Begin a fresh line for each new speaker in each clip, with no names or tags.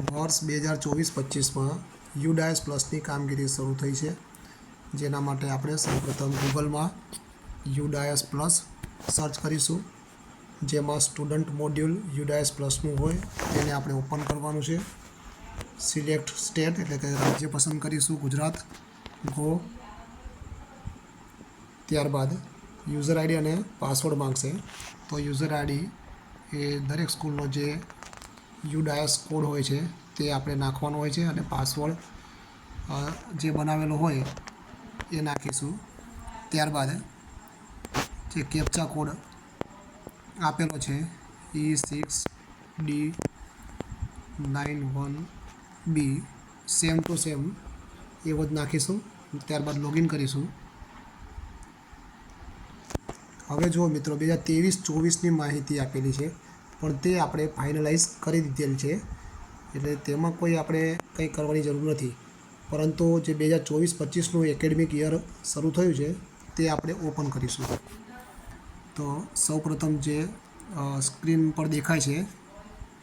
વર્ષ બે હજાર ચોવીસ પચીસમાં યુડાયસ પ્લસની કામગીરી શરૂ થઈ છે. જેના માટે આપણે સૌપ્રથમ ગૂગલમાં યુડાયસ પ્લસ સર્ચ કરીશું. જેમાં સ્ટુડન્ટ મોડ્યુલ યુડાયસ પ્લસનું હોય તેને આપણે ઓપન કરવાનું છે. સિલેક્ટ સ્ટેટ એટલે કે રાજ્ય પસંદ કરીશું, ગુજરાત. ગો. ત્યારબાદ યુઝર આઈડી અને પાસવર્ડ માંગશે. તો યુઝર આઈડી એ દરેક સ્કૂલનો જે યુડાયસ કોડ હોય છે, તે આપણે નાખવાનો હોય છે અને પાસવર્ડ જે બનાવેલો હોય, એ નાખીશું. ત્યારબાદ જે કેપ્ચા કોડ આપેલો છે E six D nine one B, same two same એવો જ નાખીશું. ત્યારબાદ લોગિન કરીશું. હવે જુઓ મિત્રો, બે હજાર ત્રેવીસ ચોવીસની માહિતી આપેલી છે. પણ તે આપણે ફાઇનલાઇઝ કરી દીધેલ છે. એટલે તેમાં કોઈ આપણે કંઈ કરવાની જરૂર નથી. પરંતુ જે બે હજાર ચોવીસ પચીસનું એકેડમિક યર શરૂ થયું છે, તે આપણે ઓપન કરીશું. તો સૌપ્રથમ જે સ્ક્રીન પર દેખાય છે,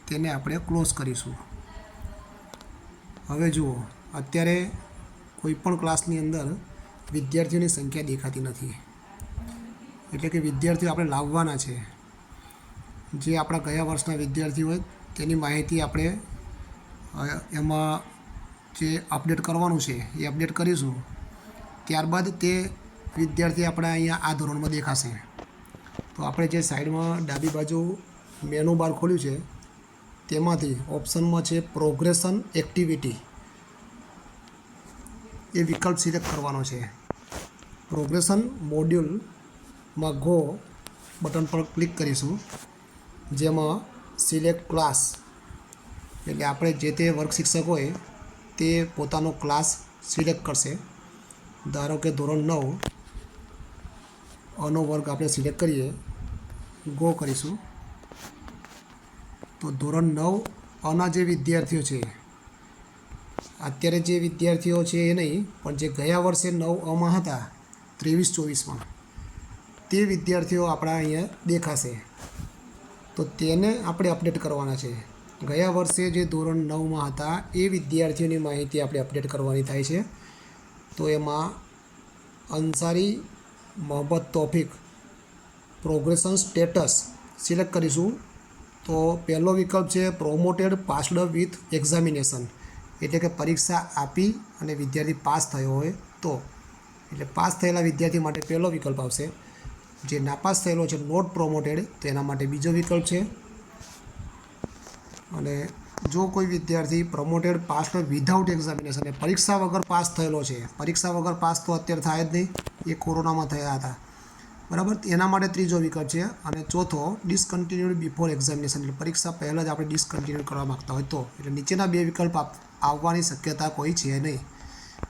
તેને આપણે ક્લોઝ કરીશું. હવે જુઓ, અત્યારે કોઈ પણ ક્લાસની અંદર વિદ્યાર્થીઓની સંખ્યા દેખાતી નથી. એટલે કે વિદ્યાર્થીઓ આપણે લાવવાના છે. જે આપણા ગયા વર્ષના વિદ્યાર્થીઓ હોય તેની માહિતી આપણે એમાં જે અપડેટ કરવાનું છે એ અપડેટ કરીશું. ત્યારબાદ તે વિદ્યાર્થી આપણા અહીંયા આ ધોરણમાં દેખાશે. તો આપણે જે સાઈડમાં ડાબી બાજુ મેનુ બાર ખોલ્યું છે, તેમાંથી ઓપ્શનમાં છે પ્રોગ્રેશન એક્ટિવિટી. એ વિકલ્પ સિલેક્ટ કરવાનો છે. પ્રોગ્રેશન મોડ્યુલમાં ગો બટન પર ક્લિક કરીશું. જેમાં સિલેક્ટ ક્લાસ એટલે આપણે જે તે વર્ગ શિક્ષક હોય તે પોતાનો ક્લાસ સિલેક્ટ કરશે. ધારો કે ધોરણ નવ અનો વર્ગ આપણે સિલેક્ટ કરીએ ગો કરીશું. તો ધોરણ નવ અના જે વિદ્યાર્થીઓ છે, અત્યારે જે વિદ્યાર્થીઓ છે એ નહીં, પણ જે ગયા વર્ષે નવ અમાં હતા, ત્રેવીસ ચોવીસમાં, તે વિદ્યાર્થીઓ આપણા અહીંયા દેખાશે. તો તેને આપણે અપડેટ કરવાના છે. ગયા વર્ષે જે ધોરણ નવમાં હતા, એ વિદ્યાર્થીઓની માહિતી આપણે અપડેટ કરવાની થાય છે. તો એમાં Ansari Mohammad Taufiq progression status select કરીશું. તો પહેલો વિકલ્પ છે પ્રોમોટેડ પાસ્ડ વિથ એક્ઝામિનેશન એટલે કે પરીક્ષા આપી અને વિદ્યાર્થી પાસ થયો હોય તો. એટલે પાસ થયેલા વિદ્યાર્થી માટે પહેલો વિકલ્પ આવશે. જે નાપાસ થયેલો છે નોટ પ્રોમોટેડ તો એના માટે બીજો વિકલ્પ છે. અને જો કોઈ વિદ્યાર્થી પ્રમોટેડ પાસ વિધાઉટ એક્ઝામિનેશન પરીક્ષા વગર પાસ થયેલો છે, પરીક્ષા વગર પાસ તો અત્યારે થાય જ નહીં, એ કોરોનામાં થયા હતા. બરાબર? એના માટે ત્રીજો વિકલ્પ છે. અને ચોથો ડિસકન્ટિન્યુડ બિફોર એક્ઝામિનેશન એટલે પરીક્ષા પહેલાં જ આપણે ડિસકન્ટિન્યુ કરવા માગતા હોય તો. એટલે નીચેના બે વિકલ્પ આવવાની શક્યતા કોઈ છે નહીં.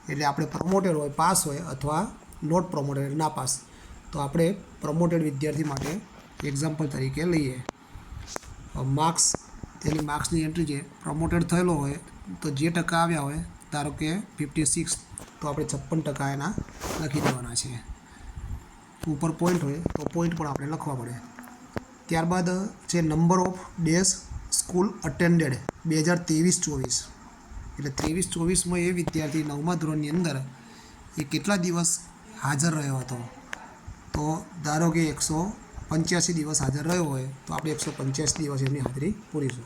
એટલે આપણે પ્રમોટેડ હોય, પાસ હોય અથવા નોટ પ્રમોટેડ ના પાસ તો આપણે પ્રમોટેડ વિદ્યાર્થી માટે એક્ઝામ્પલ તરીકે લઈએ. માર્ક્સ તેની માર્ક્સની એન્ટ્રી છે પ્રમોટેડ થયેલો હોય, તો જે ટકા આવ્યા હોય, ધારો કે ફિફ્ટી સિક્સ તો આપણે છપ્પન ટકા એના લખી દેવાના છે. ઉપર પોઈન્ટ હોય, તો પોઈન્ટ પણ આપણે લખવા પડે. ત્યારબાદ છે number of days school attended બે હજાર ત્રેવીસ ચોવીસ. એટલે ત્રેવીસ ચોવીસમાં એ વિદ્યાર્થી નવમા ધોરણની અંદર એ કેટલા દિવસ હાજર રહ્યો હતો? તો ધારો કે એકસો પંચ્યાસી દિવસ હાજર રહ્યો હોય, તો આપણે એકસો પંચ્યાસી દિવસ એમની હાજરી પૂરીશું.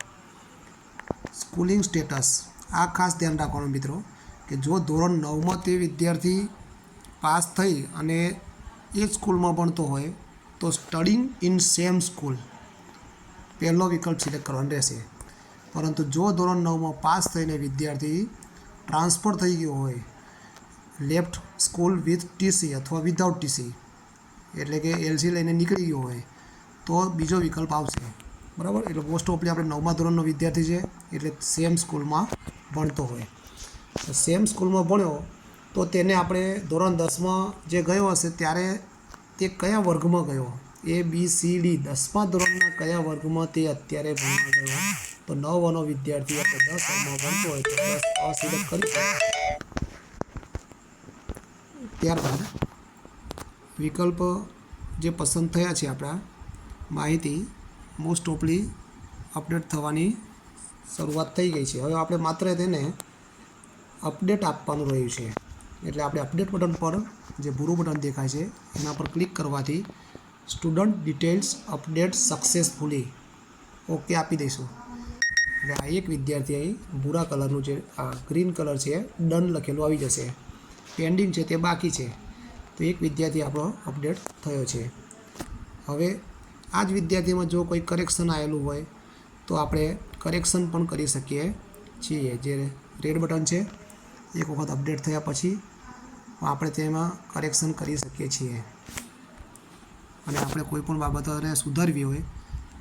સ્કૂલિંગ સ્ટેટસ આ ખાસ ધ્યાન રાખવાનું મિત્રો, કે જો ધોરણ નવમાં તે વિદ્યાર્થી પાસ થઈ અને એ સ્કૂલમાં ભણતો હોય, તો સ્ટડિંગ ઇન સેમ સ્કૂલ પહેલો વિકલ્પ સિલેક્ટ કરવાનો રહેશે. પરંતુ જો ધોરણ નવમાં પાસ થઈને વિદ્યાર્થી ટ્રાન્સફર થઈ ગયો હોય લેફ્ટ સ્કૂલ વિથ ટીસી અથવા વિધાઉટ ટીસી એટલે કે એલસી લઈને નીકળી ગયો હોય, તો બીજો વિકલ્પ આવશે. બરાબર? એટલે મોસ્ટ ઓફલી આપણે નવમા ધોરણનો વિદ્યાર્થી છે, એટલે સેમ સ્કૂલમાં ભણતો હોય. તો સેમ સ્કૂલમાં ભણ્યો, તો તેને આપણે ધોરણ દસમાં જે ગયો હશે, ત્યારે તે કયા વર્ગમાં ગયો? એ બી સી ડી દસમા ધોરણના કયા વર્ગમાં તે અત્યારે ભણવા ગયો? તો નવનો વિદ્યાર્થી આપણે દસમાં ભણતો હોય, તો દસ અસિલેક્ટ કરી ત્યારબાદ વિકલ્પ જે પસંદ થયા છે આપણા, માહિતી મોસ્ટ ઓફલી અપડેટ થવાની શરૂઆત થઈ ગઈ છે. હવે આપણે માત્ર તેને અપડેટ આપવાનું રહ્યું છે. એટલે આપણે અપડેટ બટન પર જે ભૂરું બટન દેખાય છે, એના પર ક્લિક કરવાથી student details update successfully okay આપી દઈશું. એટલે આ એક વિદ્યાર્થી અહીં ભૂરા કલરનું જે ગ્રીન કલર છે ડન લખેલું આવી જશે. પેન્ડિંગ છે તે બાકી છે. તો એક વિદ્યાર્થી આપણો અપડેટ થયો છે. હવે આ જ વિદ્યાર્થીમાં જો કોઈ કરેક્શન આવેલું હોય, તો આપણે કરેક્શન પણ કરી શકીએ છીએ. જે રેડ બટન છે, એક વખત અપડેટ થયા પછી આપણે તેમાં કરેક્શન કરી શકીએ છીએ. અને આપણે કોઈ પણ બાબતોને સુધારવી હોય,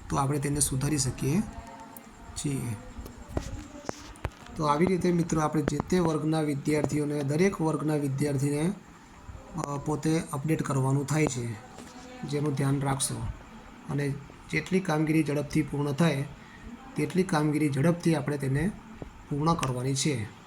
તો આપણે તેને સુધારી શકીએ છીએ. તો આવી રીતે મિત્રો આપણે જે તે વર્ગના વિદ્યાર્થીઓને, દરેક વર્ગના વિદ્યાર્થીને પોતે અપડેટ કરવાનું થાય છે. જેનું ધ્યાન રાખશો. અને જેટલી કામગીરી ઝડપથી પૂર્ણ થાય, તેટલી કામગીરી ઝડપથી આપણે તેને પૂર્ણ કરવાની છે.